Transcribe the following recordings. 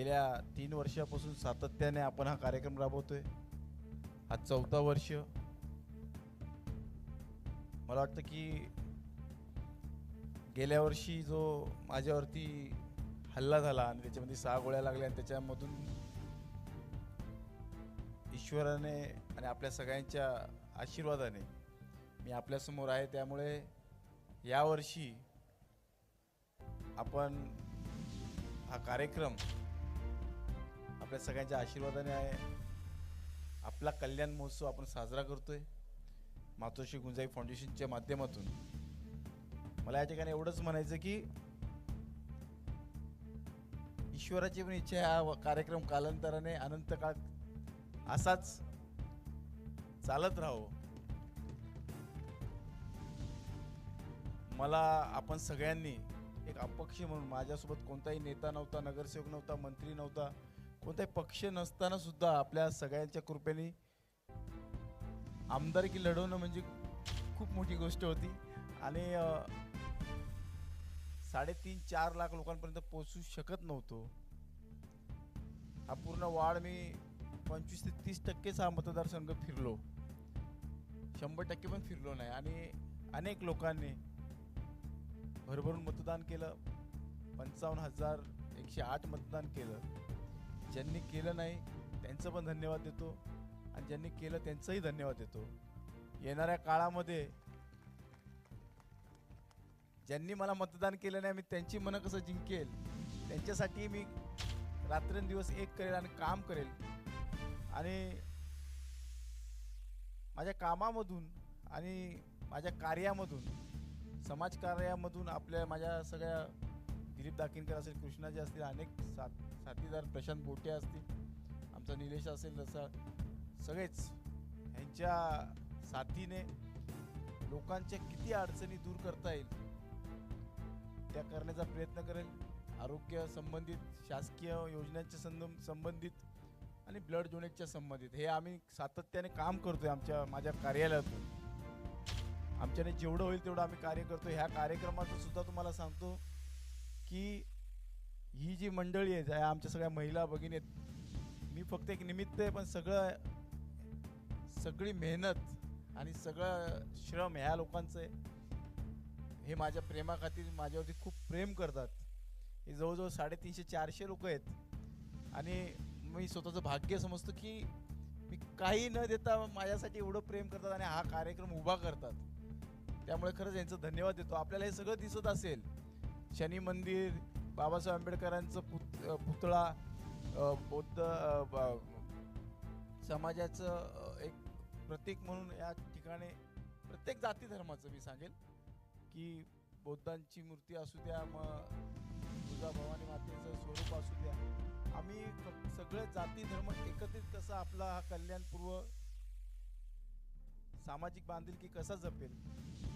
गेल्या तीन वर्षापासून सातत्याने आपण हा कार्यक्रम राबवतोय. हा चौथा वर्ष. मला वाटतं की गेल्या वर्षी जो माझ्यावरती हल्ला झाला आणि त्याच्यामध्ये सहा गोळ्या लागल्या आणि त्याच्यामधून ईश्वराने आणि आपल्या सगळ्यांच्या आशीर्वादाने मी आपल्यासमोर आहे. त्यामुळे यावर्षी आपण हा कार्यक्रम आपल्या सगळ्यांच्या आशीर्वादाने आहे. आपला कल्याण महोत्सव आपण साजरा करतोय. मातोश्री गुंजाई फाउंडेशनच्या माध्यमातून. मला या ठिकाणी एवढंच म्हणायचं की ईश्वराची पण इच्छा हा कार्यक्रम कालांतराने अनंत काळ असाच चालत राहो मला आपण सगळ्यांनी एक अपक्ष म्हणून माझ्यासोबत कोणताही नेता नव्हता नगरसेवक नव्हता मंत्री नव्हता कोणताही पक्ष नसताना सुद्धा आपल्या सगळ्यांच्या कृपेने आमदारकी लढवणं म्हणजे खूप मोठी गोष्ट होती. आणि साडेतीन चार लाख लोकांपर्यंत पोहोचू शकत नव्हतो. हा पूर्ण वाढ मी पंचवीस ते तीस टक्केच हा मतदारसंघ फिरलो. शंभर टक्के पण फिरलो नाही. आणि अनेक लोकांनी भरभरून मतदान केलं. पंचावन्न हजार एकशे आठ मतदान केलं. ज्यांनी केलं नाही त्यांचं पण धन्यवाद देतो. आणि ज्यांनी केलं त्यांचंही धन्यवाद देतो. येणाऱ्या काळामध्ये ज्यांनी मला मतदान केलं नाही मी त्यांची मनं कसं जिंकेल? त्यांच्यासाठी मी रात्रंदिवस एक करेल आणि काम करेल. आणि माझ्या कामामधून आणि माझ्या कार्यामधून समाजकार्यामधून आपल्या माझ्या सगळ्या दिलीप दाकिनकर असेल कृष्णाजी असतील अनेक साथ साथीदार प्रशांत बोटे असतील आमचा निलेश असेल तसा सगळेच ह्यांच्या साथीने लोकांच्या किती अडचणी दूर करता येईल त्या करण्याचा प्रयत्न करेल. आरोग्य संबंधित शासकीय योजनांच्या संदम संबंधित आणि ब्लड डोनेटच्या संबंधित. हे आम्ही सातत्याने काम करतो आहे आमच्या माझ्या कार्यालयातून. आमच्याने जेवढं होईल तेवढं आम्ही कार्य करतो ह्या कार्यक्रमाचं सुद्धा तुम्हाला सांगतो की ही जी मंडळी आहे आमच्या सगळ्या महिला भगिनी आहेत मी फक्त एक निमित्त आहे पण सगळं सगळी मेहनत आणि सगळं श्रम ह्या लोकांचं आहे. हे माझ्या प्रेमाखातीर माझ्यावरती खूप प्रेम करतात. हे जवळजवळ साडेतीनशे चारशे लोक आहेत. आणि मी स्वतःचं भाग्य समजतो की मी काही न देता माझ्यासाठी एवढं प्रेम करतात आणि हा कार्यक्रम उभा करतात. त्यामुळे खरंच यांचं धन्यवाद देतो. आपल्याला हे सगळं दिसत असेल. शनी मंदिर बाबासाहेब आंबेडकरांचं पुत पुतळा बौद्ध ब- समाजाचं एक प्रतीक म्हणून या ठिकाणी प्रत्येक जाती धर्माचं मी सांगेल की बौद्धांची मूर्ती असू द्या मग तुळजा भवानी मातेचं स्वरूप असू द्या. आम्ही सगळे जाती धर्म एकत्रित कसा आपला हा कल्याणपूर्व सामाजिक बांधिलकी कसा जपेल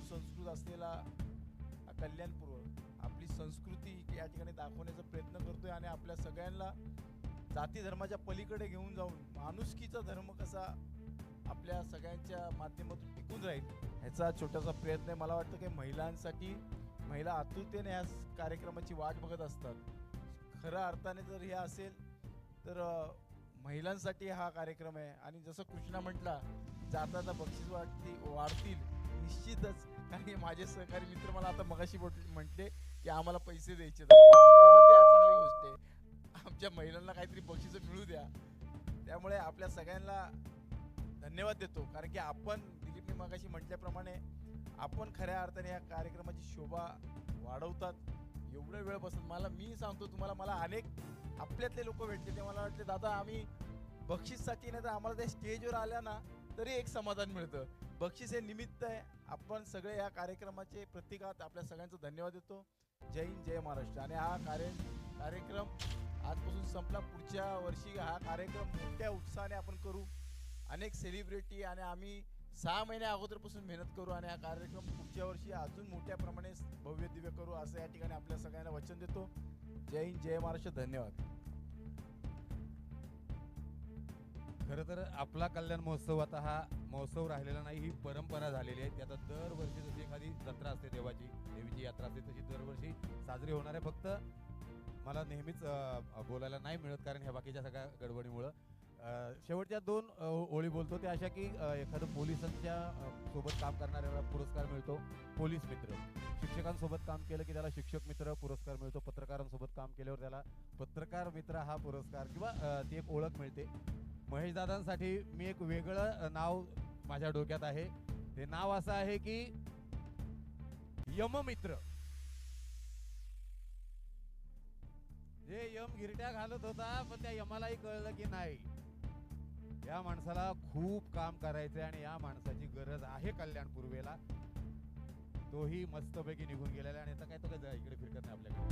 संस्कृत असलेला हा कल्याणपूर्व. संस्कृती या ठिकाणी दाखवण्याचा प्रयत्न करतोय आणि आपल्या सगळ्यांना जाती धर्माच्या पलीकडे घेऊन जाऊन माणुसकीचा धर्म कसा आपल्या सगळ्यांच्या माध्यमातून टिकून राहील ह्याचा छोटासा प्रयत्न आहे. मला वाटतं की महिलांसाठी महिला आतुरतेने ह्या कार्यक्रमाची वाट बघत असतात. खऱ्या अर्थाने जर हे असेल तर महिलांसाठी हा कार्यक्रम आहे. आणि जसं कृष्णा म्हटला जाता बक्षीस वाटती वाढतील निश्चितच. कारण माझे सहकारी मित्र मला आता मगाशी बोट- म्हटले की आम्हाला पैसे द्यायचे द्या, चांगली गोष्ट आहे. आमच्या महिलांना काहीतरी बक्षीस मिळू द्या. त्यामुळे आपल्या सगळ्यांना धन्यवाद देतो. कारण की आपण दिलीपने मगाशी म्हटल्याप्रमाणे आपण खऱ्या अर्थाने या कार्यक्रमाची शोभा वाढवतात. एवढं वेळ बसत मला मी सांगतो तुम्हाला मला अनेक आपल्यातले लोक भेटले. ते मला वाटले दादा आम्ही बक्षीससाठी नाही तर आम्हाला त्या स्टेजवर आल्या ना तरी एक समाधान मिळतं. बक्षीस हे निमित्त आहे. आपण सगळे या कार्यक्रमाचे प्रत्येकात आपल्या सगळ्यांचं धन्यवाद देतो. जय हिंद जय महाराष्ट्र. आणि हा कार्य कार्यक्रम आजपासून संपला. पुढच्या वर्षी हा कार्यक्रम मोठ्या उत्साहाने आपण करू. अनेक सेलिब्रिटी आणि आम्ही सहा महिन्या अगोदरपासून मेहनत करू आणि हा कार्यक्रम पुढच्या वर्षी अजून मोठ्या प्रमाणे भव्य दिव्य करू असं या ठिकाणी आपल्या सगळ्यांना वचन देतो. जय हिंद जय महाराष्ट्र. धन्यवाद. खरं तर आपला कल्याण महोत्सव आता हा महोत्सव राहिलेला नाही ही परंपरा झालेली आहे. ती आता दरवर्षी जशी एखादी जत्रा असते देवाची देवीची यात्रा असते तशी दरवर्षी साजरी होणार आहे. फक्त मला नेहमीच बोलायला नाही मिळत कारण ह्या बाकीच्या सगळ्या गडबडीमुळं. शेवटच्या दोन ओळी बोलतो ते अशा की एखादं पोलिसांच्या सोबत काम करणाऱ्याला पुरस्कार मिळतो. पोलीस मित्र. शिक्षकांसोबत काम केलं की त्याला शिक्षक मित्र पुरस्कार मिळतो. पत्रकारांसोबत काम केल्यावर त्याला पत्रकार मित्र हा पुरस्कार किंवा ती एक ओळख मिळते. महेशदादांसाठी मी एक वेगळं नाव माझ्या डोक्यात आहे. ते नाव असं आहे की यममित्र. जे यम गिरट्या घालत होता पण त्या यमालाही कळलं की नाही. या माणसाला खूप काम करायचंय आणि या माणसाची गरज आहे कल्याण पूर्वेला. तोही मस्तपैकी निघून गेलेला आहे आणि आता काय तो काय इकडे फिरकत नाही आपल्याकडे.